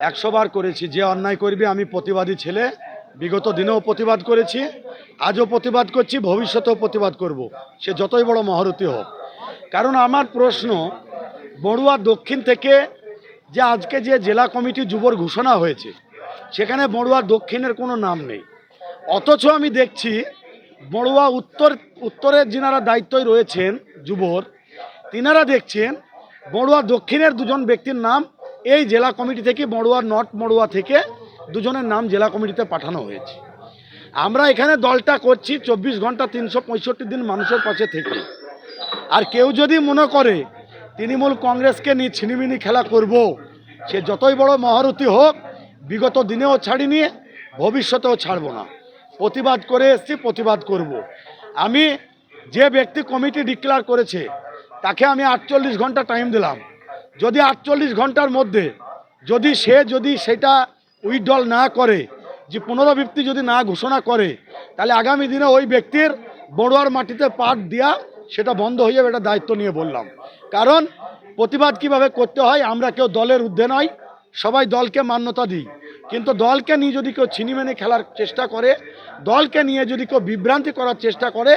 একশো বার করেছি, যে অন্যায় করবে, আমি প্রতিবাদী ছেলে। বিগত দিনেও প্রতিবাদ করেছি, আজও প্রতিবাদ করছি, ভবিষ্যতেও প্রতিবাদ করব। সে যতই বড় মহারতী হোক। কারণ আমার প্রশ্ন, বড়ুয়া দক্ষিণ থেকে যে আজকে যে জেলা কমিটি যুবর ঘোষণা হয়েছে, সেখানে বড়ুয়া দক্ষিণের কোনো নাম নেই। অথচ আমি দেখছি, বড়ুয়া উত্তর, উত্তরের যিনারা দায়িত্বই রয়েছেন যুবর, তিনারা দেখছেন বড়ুয়া দক্ষিণের দুজন ব্যক্তির নাম এই জেলা কমিটি থেকে বড়ুয়া নর্থ মড়ুয়া থেকে দুজনের নাম জেলা কমিটিতে পাঠানো হয়েছে। আমরা এখানে দলটা করছি চব্বিশ ঘণ্টা তিনশো পঁয়ষট্টি দিন মানুষের পাশে থেকে। আর কেউ যদি মনে করে তৃণমূল কংগ্রেসকে নিয়ে ছিনিমিনি খেলা করব, সে যতই বড় মহারথী হোক, বিগত দিনেও ছাড়িনি, ভবিষ্যতেও ছাড়ব না। প্রতিবাদ করে এসছি, প্রতিবাদ করব। আমি যে ব্যক্তি কমিটি ডিক্লেয়ার করেছে, তাকে আমি আটচল্লিশ ঘণ্টা টাইম দিলাম। যদি আটচল্লিশ ঘণ্টার মধ্যে যদি সে যদি সেটা উইডল না করে, যে পুনরাবৃত্তি যদি না ঘোষণা করে, তাহলে আগামী দিনে ওই ব্যক্তির বড়ুয়ার মাটিতে পাট দেওয়া সেটা বন্ধ হয়ে যাবে, এটা দায়িত্ব নিয়ে বললাম। কারণ প্রতিবাদ কীভাবে করতে হয়, আমরা কেউ দলের ঊর্ধ্বে নয়, সবাই দলকে মান্যতা দিই। কিন্তু দলকে নিয়ে যদি কেউ ছিনিমেনে খেলার চেষ্টা করে, দলকে নিয়ে যদি কেউ বিভ্রান্তি করার চেষ্টা করে,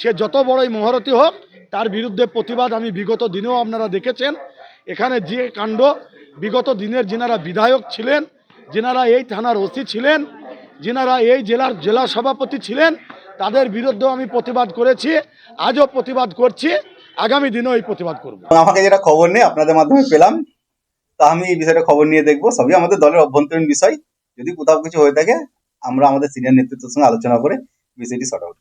সে যত বড়ই মহারথী হোক, তার বিরুদ্ধে প্রতিবাদ আমি বিগত দিনেও আপনারা দেখেছেন। এখানে যে কাণ্ড বিগত দিনের যিনারা বিধায়ক ছিলেন, যেনারা এই থানার ওসি ছিলেন, যেনারা এই জেলার জেলা সভাপতি ছিলেন, তাদের বিরুদ্ধেও আমি প্রতিবাদ করেছি, আজও প্রতিবাদ করছি, আগামী দিনেও এই প্রতিবাদ করব। আমাকে যেটা খবর নেই আপনাদের মাধ্যমে পেলাম, তা আমি এই বিষয়টা খবর নিয়ে দেখব, সবই আমাদের দলের অভ্যন্তরীণ বিষয়, যদি কোথাও কিছু হয়ে থাকে, আমরা আমাদের সিনিয়র নেতৃত্বের সঙ্গে আলোচনা করে বিষয়টি সর্ট আউট